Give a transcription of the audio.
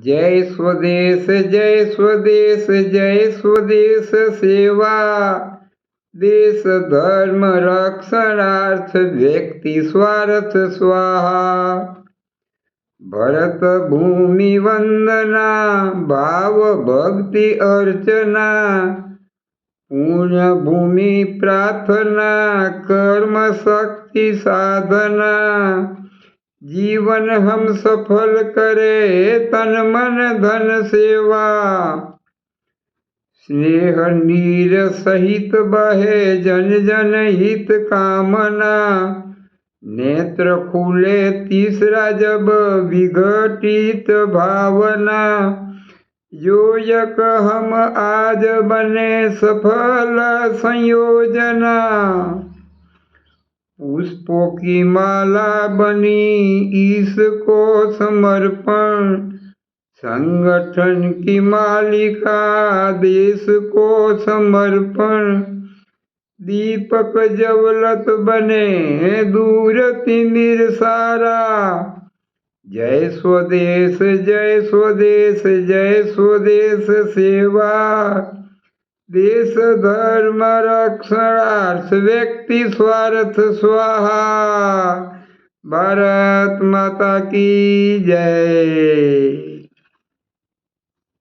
જય સ્વદેશ જય સ્વદેશ જય સ્વદેશ સેવા. દેશ ધર્મ રક્ષણાર્થ, વ્યક્તિ સ્વાર્થ સ્વાહા. ભરત ભૂમિ વંદના, ભાવ ભક્તિ અર્ચના. પુણ્ય ભૂમિ પ્રાર્થના, કર્મ શક્તિ સાધના. जीवन हम सफल करे, तन मन धन सेवा। स्नेह नीर सहित बहे, जन जन हित कामना। नेत्र खुले, तीसरा जब विघटित भावना। योजक हम आज बने, सफल संयोजना। पुष्पों की माला बनी, इसको समर्पण। संगठन की मालिका, देश को समर्पण। दीपक जवलत बने दूर तिमिर सारा जय स्वदेश जय स्वदेश जय स्वदेश सेवा। देश धर्म रक्षणार्थ व्यक्ति स्वार्थ स्वाहा। भारत माता की जय।